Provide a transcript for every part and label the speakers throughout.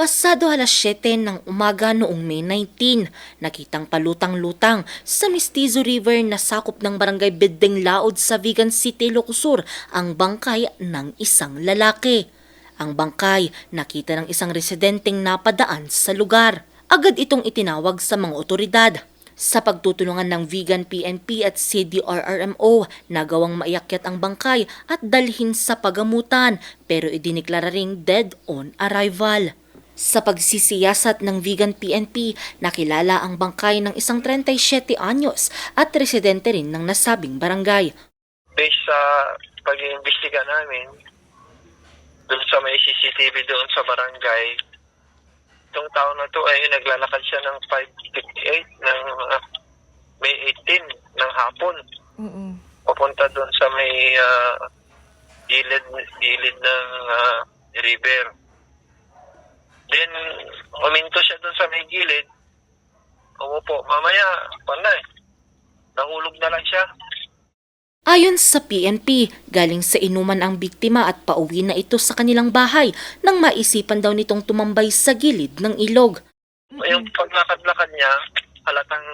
Speaker 1: Pasado alas 7 ng umaga noong May 19, nakitang palutang-lutang sa Mistizo River na sakop ng barangay Bideng Laod sa Vigan City, Locosur ang bangkay ng isang lalaki. Ang bangkay nakita ng isang residenteng napadaan sa lugar. Agad itong itinawag sa mga otoridad. Sa pagtutulungan ng Vegan PNP at CDRRMO, nagawang maiakyat ang bangkay at dalhin sa pagamutan pero idiniklara ring dead on arrival. Sa pagsisiyasat ng Vegan PNP, nakilala ang bangkay ng isang 37 anyos at residente rin ng nasabing barangay.
Speaker 2: based sa pag-iimbestiga namin doon sa may CCTV doon sa barangay, itong tao na to ay naglalakad siya ng 5.58 ng ah, May 18 ng hapon.
Speaker 3: Mm-mm.
Speaker 2: Papunta doon sa may ah, gilid, gilid ng ah, river. Then, uminto siya doon sa may gilid. Umupo. Mamaya, wala eh. Nahulog na lang siya.
Speaker 1: Ayon sa PNP, galing sa inuman ang biktima at pauwi na ito sa kanilang bahay nang maisipan daw nitong tumambay sa gilid ng ilog.
Speaker 2: Yung paglakad-lakad niya, halatang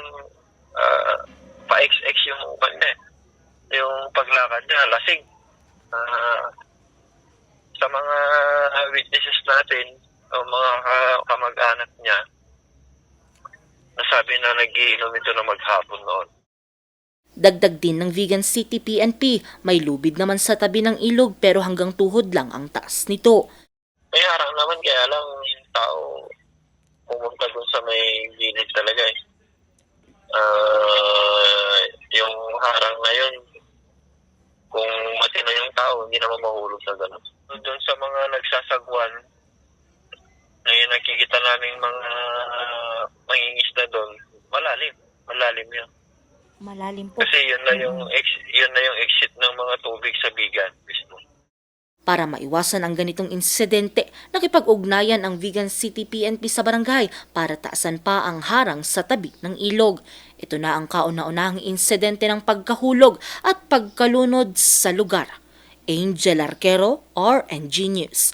Speaker 2: ah, pa-XX yung kanya. eh. Yung paglakad niya, lasing. Ah, sa mga witnesses natin, o mga ka- kamag-anak niya, nasabi na nagiinom ito na maghapon noon.
Speaker 1: Dagdag din ng Vegan City PNP, may lubid naman sa tabi ng ilog pero hanggang tuhod lang ang taas nito.
Speaker 2: May harang naman, kaya lang yung tao pumunta dun sa may gilid talaga eh. Ah, yung harang na yun, kung matino yung tao, hindi naman mahulog sa ganun. Doon sa mga nagsasagwan, nakikita namin mga mangingisda doon, malalim. Malalim yun.
Speaker 1: Malalim po.
Speaker 2: Kasi yun na yung ex- yun na yung exit ng mga tubig sa bigan mismo.
Speaker 1: Para maiwasan ang ganitong insidente, nakipag-ugnayan ang Vegan City PNP sa barangay para taasan pa ang harang sa tabi ng ilog. Ito na ang kauna-unahang insidente ng pagkahulog at pagkalunod sa lugar. Angel Arquero, RNG News.